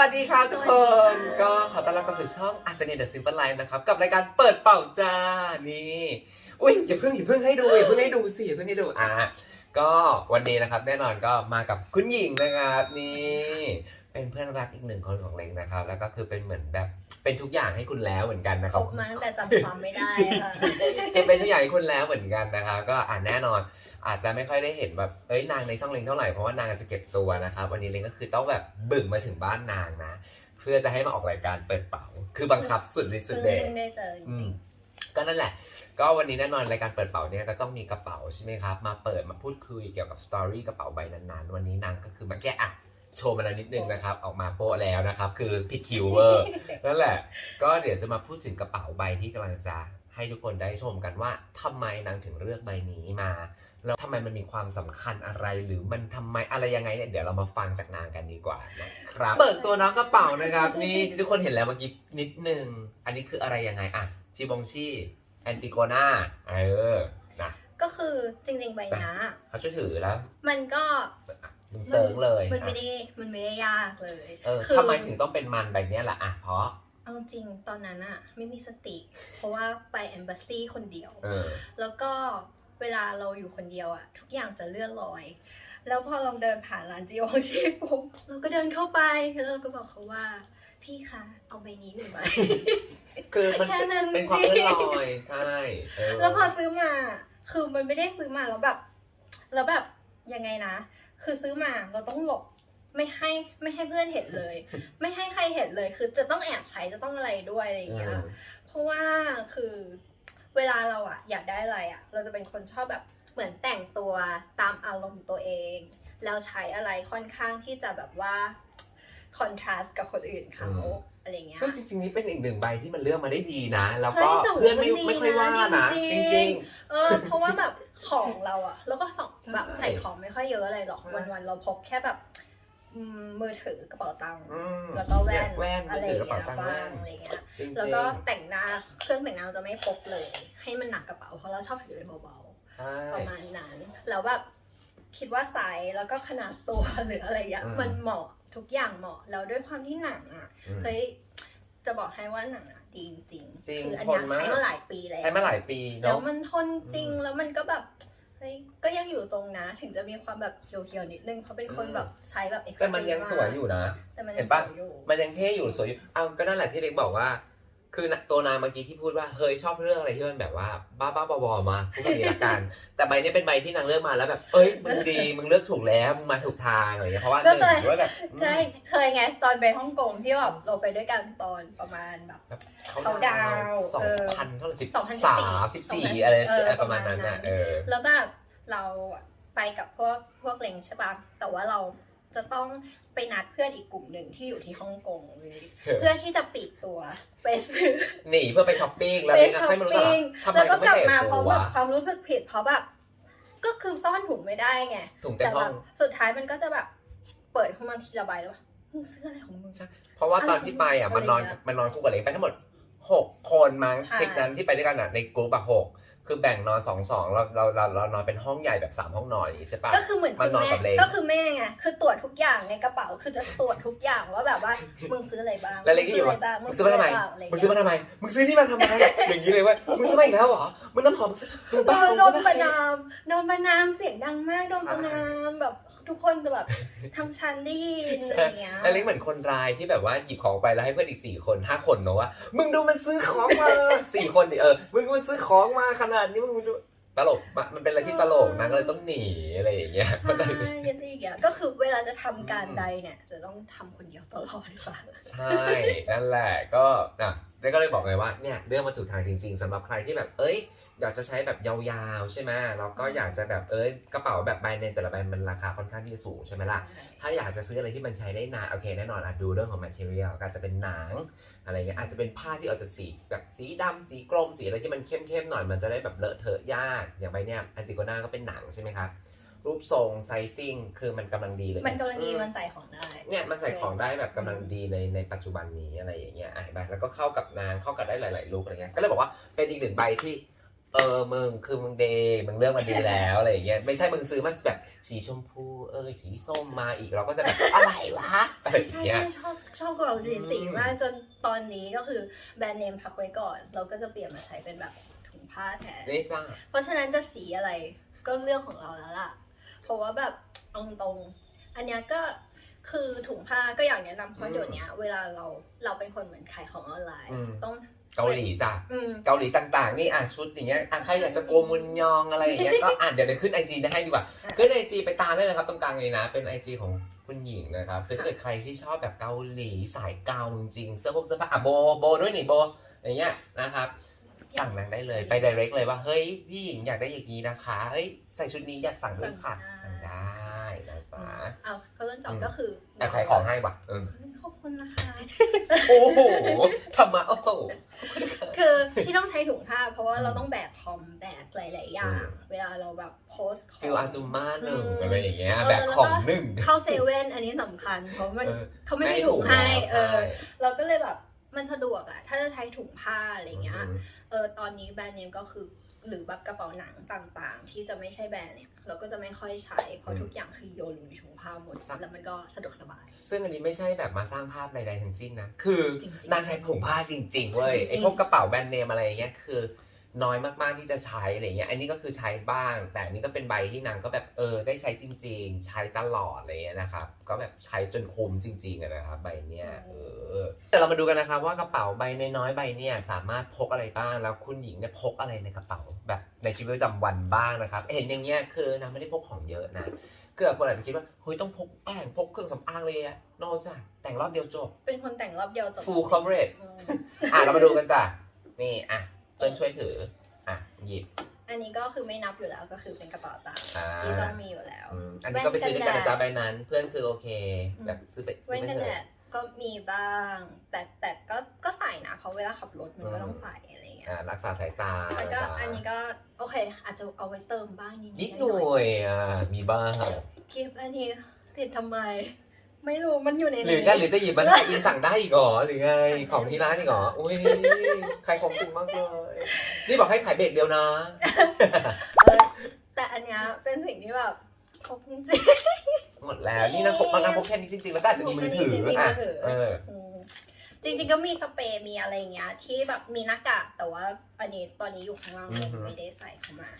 วัสดีครับทุกคน ก็ขอต้อนรับเข้าสู่ช่องอาร์เซนเดอะซิมเปิลไลฟ์นะครับ กับรายการเปิดเป่าจ้า นี่ อุ้ยอย่าเพิ่งอย่าเพิ่งให้ดูอย่าเพิ่งให้ดูสิอย่าเพิ่งให้ดูอะก็วันนี้นะครับแน่นอนก็มากับคุณหญิงนะครับนี่เป็นเพื่อนรักอีกหนึ่งคนของเล้งนะครับ แล้วก็คือเป็นเหมือนแบบเป็นทุกอย่างให้คุณแล้วเหมือนกันนะคครับบมาตั้งแต่จำความไม่ได้ค่ะจะเป็นทุกอย่างให้คุณแล้วเหมือนกันนะครับก็อ่านแน่นอน อาจจะไม่ค่อยได้เห็นแบบเอ้ยนางในช่องเล้งเท่าไหร่เพราะว่านางอาจจะเก็บตัวนะครับวันนี้เล้งก็คือต้องแบบบึ่งมาถึงบ้านนางนะ เพื่อจะให้มาออกรายการเปิดเป๋าคือบังคับสุดฤทธิ์สุดเพิ่งเดชเพิ่งได้เจอจอืริมงก็นั่นแหละ ก็วันนี้แน่นอนรายการเปิดเป๋าเนี่ยก็ต้องมีกระเป๋าใช่ไหมครับ มาเปิดมาพูดคุยเกี่ยวกับสตอรี่กระเป๋าใบนั้นๆ วันนี้นางก็คือมาแก้อะโชว์มาแล้วนิดนึงนะครับ ออกมาโปะแล้วนะครับ คือผิดคิวเวอร์นั่นแหละ ก็เดี๋ยวจะมาพูดถึงกระเป๋าใบที่กำลังจะให้ทุกคนได้ชมกันว่าทำไมนางถึงเลือกใบนี้มา แล้วทำไมมันมีความสำคัญอะไรหรือมันทำไมอะไรยังไงเนี่ยเดี๋ยวเรามาฟังจากนางกันดีกว่านะครับ เปิดตัวน้องกระเป๋านะครับ นี่ที่ทุกคนเห็นแล้วเมื่อกี้นิดนึง อันนี้คืออะไรยังไงอะชีบงชีแอนติโกนาเออนะๆก็คือจริงๆใบหน้าเขาช่วยถือแล้วมันก็มึงเซิร์งเลยมันไม่อะได้มันไม่ได้ยากเลยเออคือทำไมถึงต้องเป็นมันใบเนี้ยล่ะอะเพราะเอาจริงตอนนั้นอะไม่มีสติ เพราะว่าไปแอมบ s สซีคนเดียว เออ แล้วก็ เวลาเราอยู่คนเดียวอะทุกอย่างจะเลื่อนลอย แล้วพอเราเดินผ่านร้านจีโอชีปุ๊บเราก็เดินเข้าไปแล้วเราก็บอกเขาว่า พี่คะเอาใบนี้หนึ่งใบ คือมันแค่นั้นเป็นความจริงเลื่อนลอยใช่เออแล้วพอซื้อมา คือมันไม่ได้ซื้อมาแล้วแบบ แล้วแบบยังไงนะ คือซื้อมาเราต้องหลบ ไม่ให้ไม่ให้เพื่อนเห็นเลย ไม่ให้ใครเห็นเลย คือจะต้องแอบใช้จะต้องอะไรด้วยอะไรอย่างเงี้ย เพราะว่าคือ เวลาเราอะอยากได้อะไรอะเราจะเป็นคนชอบแบบเหมือนแต่งตัวตามอารมณ์ตัวเอง แล้วใช้อะไรค่อนข้างที่จะแบบว่าคอนทราสต์กับคนอื่นเขาอะไรเงี้ยซึ่งจริงๆนี่เป็นอีกหนึ่งใบที่มันเลือกมาได้ดีนะ แล้วเฮ้ก็ยแต่ว่าเพื่อนไม่มันดีไม่ค่อยว่านะนะจจริงๆริงเออ เพราะว่าแบบของเราอะแล้วก็สองใช่แบบใส่ของไม่ค่อยเยอะอะไรหรอกใช่วันๆเราพกแค่แบบอื มมือถือกระเป๋าตังค์ๆอืมแล้วก็แว่นแว่นอะมือไรถืออย่างกระเป๋าเงี้ยตังค์บ้าแว่งนอะไรเงี้ยจริงๆแล้วก็แต่งหน้าเครื่องแต่งหน้าเราจะไม่พกเลย ให้มันหนักกระเป๋าเพราะเราชอบถืออะไรเบาใช่ ๆประมาณนั้นแล้วแบบคิดว่าไซส์แล้วก็ขนาดตัวหรืออะไรอย่างเงี้ยมันเหมาะทุกอย่างเหมาะแล้วด้วยความที่หนังอะอืม เฮ้ยจะบอกให้ว่าหนังอะดีจริงจริงคืออันเนี้ยทนมาก ใช้มาหลายปีแล้ว ใช้มาหลายปีแล้วเนาะ มันทนจริงอืม แล้วมันก็แบบ เฮ้ยก็ยังอยู่ตรงนะ ถึงจะมีความแบบเหี่ยวๆนิดนึงเพราะเป็นคนอืมแบบใช้แบบแต่มันยังสวยอยู่นะ แต่มันเห็ยังนปะสวยอยู่ มันยังเท่อยู่สวยอยู่เอาก็นั่นแหละที่เล็กบอกว่า คือน่ะตัวนางเมื่อกี้ที่พูดว่าเฮ้ยชอบเรื่องอะไรที่มันแบบว่า บ้าบ้าๆบอๆมาพูดแบบนี้ละกัน แต่ใบนี้เป็นใบที่นางเลือกมาแล้วแบบเอ้ยมึงดีมึงเลือกถูกแล้วมึงมาถูกทางอะไรเงี้ยเพราะว่าหก็นึ่งเคยด้วยแบบอืมใช่เคยไงตอนไปฮ่องกงที่แบบเราไปด้วยกันตอนประมาณแบบเขาดาวน์สองเออพันเท่าไหร่สิบ2014สามสิบสี่อะไรเออประมาณนั้นน่ะประมาณนั้นเออแล้วแบบเราไปกับพวกพวกเลงใช่ปะแต่ว่าเรา จะต้องไปนัดเพื่อนอีกกลุ่มหนึ่งที่อยู่ที่ฮ่องกงเลยเพื่อที่จะปลีกตัวไปซื้อหนีเพื่อไปช้อปปิ้งแล้วไปนี่ก็ช้อปให้มันรู้จักปิ้งทำไมแล้วก็ไม่กลับเตะมาพร้อมหัแบวบความรู้สึกผิดเพราะแบบก็คือซ่อนถุงไม่ได้ไงถุงเต็มแต่ห้แบองบสุดท้ายมันก็จะแบบเปิดเข้ามาทีละใบแล้วว่ามึงซื้ออะไรของมึง เพราะว่าตอนที่ไปอะมันนอนอะไรเงี้ยมันนอนคู่กับเล็กไปทั้งหมด หกคนมั้งใช่ ทริปนั้นที่ไปด้วยกันอะในกรุ๊ปอะหกคือแบ่งนอนสองสองเราเราเราเรานอนเป็นห้องใหญ่แบบสามห้องนอนอย่างงี้ใช่ปะ ก็คือเหมือนมัคุนณนอนแม่กับเลงก็คือแม่ไงคือตรวจทุกอย่างในกระเป๋าคือจะตรวจทุกอย่างว่าแบบว่ามึงซื้ออะไรบ้างแล้วเล็กก็อยู่มึว่างบ้างมึงซื้อมาทำไมบ้างอะไรมึงซื้อมาทำไมมึงซื้อนี่มาทำไมอย่างนี้เลยเว่ามึงซื้อมาอีกแล้วเหรอมึงน้ำหอมมึงซื้อมึงโดบ้านมึงโดซื้นอปมาระนามโดนประนามเสียงดังมากโดนประนามแบบ ทุกคนจะแบบทั้งชั้นได้ยินอะไรอย่างเงี้ยแล้วเล็กเหมือนคนรายที่แบบว่าหยิบของไปแล้วให้เพื่อนอีกสี่คนห้าคนเนอะว่ามึงดูมันซื้อของมาสี่คนดิเออมึงดูมันซื้อของมาขนาดนี้มึงดูตลกมากมันเป็นอะไรที่ตลกนะก็เลยต้องหนีอะไรอย่างเงี้ยมันเลยใช่อะไรอย่างเงี้ยก็คือเวลาจะทำการใดเนี่ย จะต้องทำคนเดียวตลอดค่ะใช่นั่นแหละก็อะแล้วก็เลยบอกไงว่าเนี่ยเรื่องมาถูกทางจริง ๆสำหรับใครที่แบบเอ้ยอยากจะใช้แบบยาวๆใช่ไหมแล้วก็อยากจะแบบเอ้ยกระเป๋าแบบใบในแต่ละใบมันราคาค่อนข้างที่จะสูงใช่ไหมล่ะถ้าอยากจะซื้ออะไรที่มันใช้ได้นานโอเคแน่นอนอะดูเรื่องของ material ก็อาจจะเป็นหนังอะไรเงี้ยอาจจะเป็นผ้าที่อาจจะสีแบบสีดำสีกรมสีอะไรที่มันเข้มๆหน่อยมันจะได้แบบเลอะเทอะยากอย่างใบเนี้ยอันติโกนาก็เป็นหนังใช่ไหมครับ รูปทรงไซซิ่งคือมันกำลังดีเลยมันกำลังดีอืมันใส่ของได้ เนี่ยมันใส่ของได้แบบกำลังดีในในปัจจุบันนี้อะไรอย่างเงี้ยอะเห็นปะแล้วก็เข้ากับนางเข้ากับได้หลาย ๆ ลุคอะไรเงี้ยก็เลยบอกว่าเป็นอีกหนึ่งใบที่เออมึงคือมึงเดย์มึงเลือกมาดีแล้วอะไรอย่างเงี้ยไม่ใช่มึงซื้อมาแบบสีชมพูเออสีส้มมาอีกเราก็จะแบบอะไรวะอะไรใช่อย่างเงี้ยใช่ชอบชอบกระเป๋าสีสีอืมมากจนตอนนี้ก็คือแบรนด์เนมพักไว้ก่อน เราก็จะเปลี่ยนมาใช้เป็นแบบถุงผ้าแทนนี่จ้าเพราะฉะนั้นจะสีอะไรก็เรื่องของเราแล้วล่ะ เพราะว่าแบบเอาตรงๆอันเนี้ยก็คือถุงผ้าก็อย่างแนะนำเพราะเดี๋ยวเนี้ย เวลาเราเราเป็นคนเหมือนขายของออนไลน์ต้อง เกาหลีจ้ะอืม เกาหลีต่างๆ นี่อะชุดอย่างเงี้ยอะใครอยากจะโกมุนยองอะไรอย่างเงี้ยก็อะเดี๋ยวเดี๋ยวขึ้นไอจีได้ให้ดีกว่าอะ ขึ้นไอจีไปตามได้เลยครับตรงกลางเลยนะ เป็นไอจีของคุณหญิงนะครับคือถ้าเกิดใครที่ชอบแบบเกาหลีสายเกาจริงๆเสื้อพวกเสื้อผ้าอะโบโบด้วยนี่โบอย่างเงี้ยนะครับ สั่งนางได้เลยไป direct เลยว่าเฮ้ยพี่หญิงอยากได้อย่างนี้นะคะเฮ้ยใส่ชุดนี้อยากสั่งด้วยค่ะสั่งได้นะจ๊ะเอาก็เรื่องต่ออมก็คือแต่ขายของให้ปะเออขอบคุณนะคะ โอ้โหทำมาโอ้โห คือที่ต้องใช้ถุงผ้า เพราะว่าเราต้องแบกคอมแบกหลาย ๆ อย่าง อืม เวลาเราแบบโพสต์ของ ฟิลอาจูมาหนึ่งอืมอะไรอย่างเงี้ยเออแบบของหนึ่งเข้าเซเว่นอันนี้สำคัญ เพราะมันเออเขาไม่มีถุงให้แล้วเออ ใช่ เราก็เลยแบบ มันสะดวกอะถ้าจะใช้ถุงผ้าอะไรเงี้ยอืมเออตอนนี้แบรนด์เนมก็คือหรือแบบกระเป๋าหนังต่างๆ ที่จะไม่ใช่แบรนด์เนี่ย เราก็จะไม่ค่อยใช้ เพราะทุกอย่างคือโยนลงในถุงผ้าหมด แล้วมันก็สะดวกสบาย ซึ่งอันนี้ไม่ใช่แบบมาสร้างภาพใดๆทั้งสิ้นนะ คือจริงๆนางใช้ผงผ้าจริงๆเว้ยจริงๆไอ้พวกกระเป๋าแบรนด์เนมอะไรอย่างเงี้ยคือ น้อยมากๆที่จะใช้อะไรเงี้ย อันนี้ก็คือใช้บ้าง แต่อันนี้ก็เป็นใบที่นางก็แบบเออได้ใช้จริง ๆ ใช้ตลอดอะไรเงี้ยนะครับ ก็แบบใช้จนคุ้มจริงๆอะนะครับใบเนี้ยเออ แต่เรามาดูกันนะครับว่ากระเป๋าใบน้อยๆใบเนี่ยสามารถพกอะไรบ้าง แล้วคุณหญิงเนี่ยพกอะไรในกระเป๋าแบบในชีวิตประจำวันบ้างนะครับ เห็นอย่างเงี้ยคือนางไม่ได้พกของเยอะนะคือคนอาจจะคิดว่าเฮ้ยต้องพกแป้งพกเครื่องสำอางเลยอะโนจ้ะแต่งรอบเดียวจบ เป็นคนแต่งรอบเดียวจบ full coverage อืมอะเรามาดูกันจ้ะ นี่อะ เปิ้ลช่วยถือ อะ หยิบ อันนี้ก็คือไม่นับอยู่แล้วก็คือเป็นกระเป๋าตังค์อ่า ที่ต้องมีอยู่แล้ว อืมอันนี้ก็ไปซื้อด้วยกันนะจ๊ะใบนั้น เพื่อนคือโอเคอืมแบบซื้อไปซื้เว้อนไปกันเถแดอะดก็มีบ้าง แต่แต่ก็ก็ใส่นะเพราะเวลาขับรถมันก็อืมต้องใส่อะไรเงี้ยอ่ารักษาสายตาแล้วก็นะจ๊ะอันนี้ก็โอเค อาจจะเอาไว้เติมบ้างนิดนิดหน่อยอะมีบ้าง คลิปอันนี้ติดทำไม ไม่รู้มันอยู่ในหรือไงหรือจะหยิบมาได้อินสั่งได้อีกเหรอหรือไงของที่ร้านอีกเหรออุ้ยใครของจริงมากเลยนี่บอกให้ขายเบรกเดียวนะ เออแต่อันเนี้ยเป็นสิ่งที่แบบเขาพุ่งจริง หมดแล้วนี่นางพกนางพกแค่นี้จริงๆแล้วก็อาจจะมีมือถือมีมือะอถือ เออมจริงๆก็มีสเปรย์มีอะไรอย่างเงี้ย ที่แบบมีหน้ากากแต่ว่าอันนี้ตอนนี้อยู่ข้างล่างอือฮึ ไม่ได้ใส่เข้ามา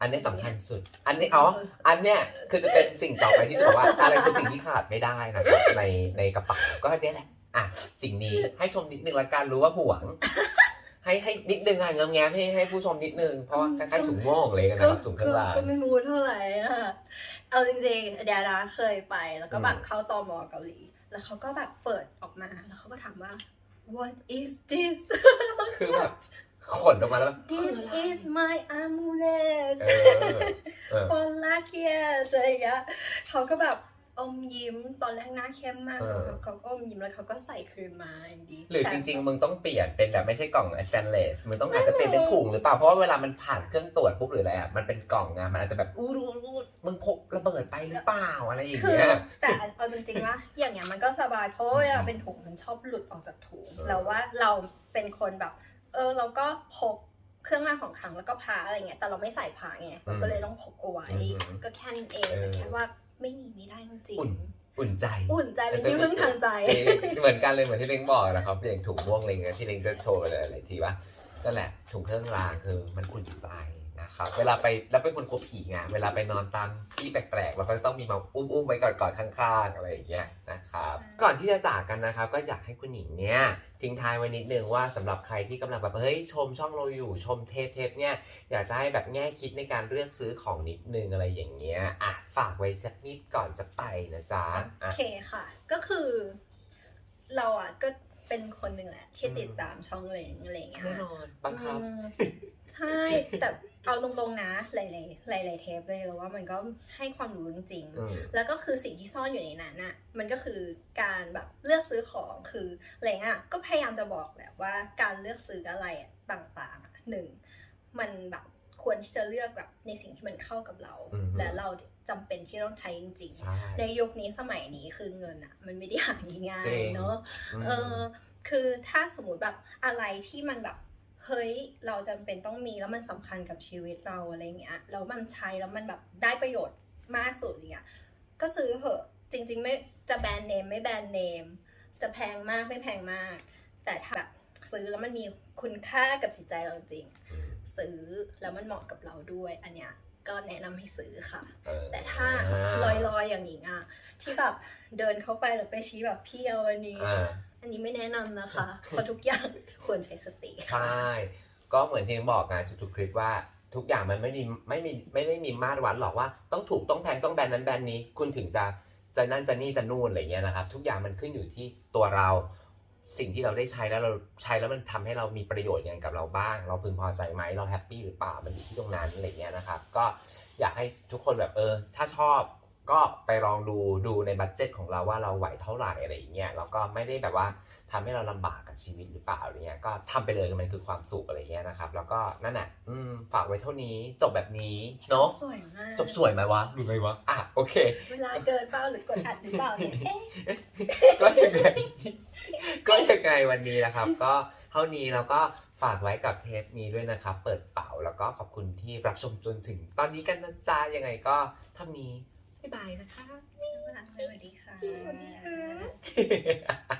อันนี้สำคัญสุด อันนี้อ๋ออันเนี้ยคือจะเป็นสิ่งต่อไปที่จะบอกว่าอะไรคือสิ่งที่ขาดไม่ได้นะครับในในกระเป๋าก็อันเนี้ยแหละอะสิ่งนี้ให้ชมนิดนึงละกันรู้ว่าห่วง ให้ให้นิดนึงอะเงมแงมให้ให้ผู้ชมนิดนึงเพราะว่าคล้ายๆถุงโม่งเลยกันนะครับถุงเครื่องราง ก็ไม่มูเท่าไหร่อะเอาจริงๆเดียดาเคยไปแล้วก็แบบอืมเข้าตอมอเกาหลี แล้วเขาก็แบบเปิดออกมา แล้วเขาก็ถามว่า what is this คือแบบ ขนออกมาแล้วแบบ this is my amulet เออเออ for lucky อะไรอย่างเงี้ยเขาก็แบบอมยิ้มตอนแรกหน้าเข้มมากเออ เขาก็อมยิ้มแล้วเขาก็ใส่คืนมาอย่างดีหรือแต่จริง ๆ มึงต้องเปลี่ยนเป็นแบบไม่ใช่กล่องสแตนเลสมึงต้องอาจจะเปลี่ยนเป็นถุงหรือเปล่าเพราะว่าเวลามันผ่านเครื่องตรวจปุ๊บหรืออะไรอะมันเป็นกล่องอะมันอาจจะแบบอู้รูรูดมึงพกระเบิดไปหรือเปล่าอะไรอย่างคือเงี้ย แต่เอาจริงๆว่าอย่างเงี้ยมันก็สบายเพราะว่าเวลาเป็นถุงมันชอบหลุดออกจากถุงเออ แล้วว่าเราเป็นคนแบบ เออเราก็พกเครื่องรางของขลังแล้วก็พาอะไรเงี้ยแต่เราไม่ใส่พาไงเราก็เลยต้องพกเอาไว้ ก็แค่นั้นเองแต่แค่ว่าไม่มีไม่ได้จริงอุ่นอุ่นใจๆอุ่นใจเป็นที่พึ่งทางใจ เหมือนกันเลยเหมือนที่เล้งบอกนะครับอย่างถุงม่วงเล้งอะที่เล้งจะโชว์ไปหลายๆทีว่านั่นแหละถุงเครื่องรางคือมันอุ่นใจ นะครับเวลาไปแล้วเป็นคนกลัวผีไงเวลาไปนอนตามที่แปลกๆเราก็จะต้องมีมาอุ้มๆไว้ก่อนๆข้างๆอะไรอย่างเงี้ยนะครับก่อนที่จะจากกันนะครับ ก็อยากให้คุณหญิงเนี่ยทิ้งท้ายไว้นิดนึงว่าสำหรับใครที่กำลังแบบเฮ้ยชมช่องเราอยู่ชมเทปเทปเนี่ยอยากจะให้แบบแง่คิดในการเลือกซื้อของนิดนึงอะไรอย่างเงี้ยอะฝากไว้สักนิดก่อนจะไปนะจ๊ะโออะเคค่ะ ก็คือ เราอะก็ เป็นคนหนึ่งแหละที่อืมติดตามช่องเลงอะไรอย่างเงี้ยแน่นอนบังคับอืมใช่ แต่เอาตรงๆนะ หลายๆหลายๆเทปเลยเราว่ามันก็ให้ความรู้จริงๆอืมแล้วก็คือสิ่งที่ซ่อนอยู่ในนั้นน่ะ มันก็คือการแบบเลือกซื้อของ คืออะไรเงี้ยก็พยายามจะบอกแหละว่าการเลือกซื้ออะไรอะต่างๆอะหนึ่ง มันแบบควรที่จะเลือกแบบในสิ่งที่มันเข้ากับเรา อือฮึ และเรา จำเป็นที่ต้องใช้จริงใช่ๆในยุคนี้สมัยนี้คือเงินอะมันไม่ได้หาง่ายจริงๆเนอะมเออคือถ้าสมมติแบบอะไรที่มันแบบเฮ้ยเราจำเป็นต้องมีแล้วมันสำคัญกับชีวิตเราอะไรเงี้ยแล้วมันใช้แล้วมันแบบได้ประโยชน์มากสุดเงี้ยก็ซื้อเหอะจริง ๆ ไม่จะแบรนด์เนมไม่แบรนด์เนม จะแพงมากไม่แพงมาก แต่ถ้าแบบซื้อแล้วมันมีคุณค่ากับจิตใจเราจริงอืมซื้อแล้วมันเหมาะกับเราด้วยอันเนี้ย ก็แนะนำให้ซื้อค่ะ เออแต่ถ้าลอยๆอย่างนี้อะที่แบบเดินเข้าไปแล้วไปชี้แบบพี่เอาอันนี้ อ่า อันนี้ไม่แนะนำนะคะเพราะทุกอย่างควรใช้สติใช่ก็เหมือนที่บอกนะทุกๆคลิปว่าทุกอย่างมันไม่มีไม่มีไม่ได้มีมาตรวัดหรอกว่าต้องถูกต้องแพงต้องแบรนด์นั้นแบรนด์นี้ คุณถึงจะจะนั่นจะนี่จะนู่นอะไรเงี้ยนะครับ ทุกอย่างมันขึ้นอยู่ที่ตัวเรา สิ่งที่เราได้ใช้แล้วเราใช้แล้วมันทำให้เรามีประโยชน์ยังไงกับเราบ้าง เราพึงพอใจไหมเราแฮปปี้หรือเปล่ามันอยู่ที่ตรงนั้นอะไรเงี้ยนะครับ ก็อยากให้ทุกคนแบบเออ ถ้าชอบ ก็ไปลองดูดูในบัตเจ็ตของเราว่าเราไหวเท่าไหร่อะไรอย่างเงี้ยแล้วก็ไม่ได้แบบว่าทำให้เราลำบากกับชีวิตหรือเปล่าอะไรเงี้ยก็ทำไปเลยมันคือความสุขอะไรเงี้ยนะครับ แล้วก็นั่นแหละอืมฝากไว้เท่านี้จบแบบนี้เนาะสวยมากจบสวยไหมวะหรือไงวะอะโอเค เวลาเกินเปล่าหรือกดอัดหรือเปล่าเนี่ยเอ๊ะก็ยังไงก็ยังไงวันนี้นะครับ ก็เท่านี้แล้วก็ฝากไว้กับเทปนี้ด้วยนะครับ เปิดเป่าแล้วก็ขอบคุณที่รับชมจนถึงตอนนี้กันนะจ๊ะยังไงก็เท่านี้ บ๊ายบายนะคะสวัสดีค่ะสวัสดีค่ะ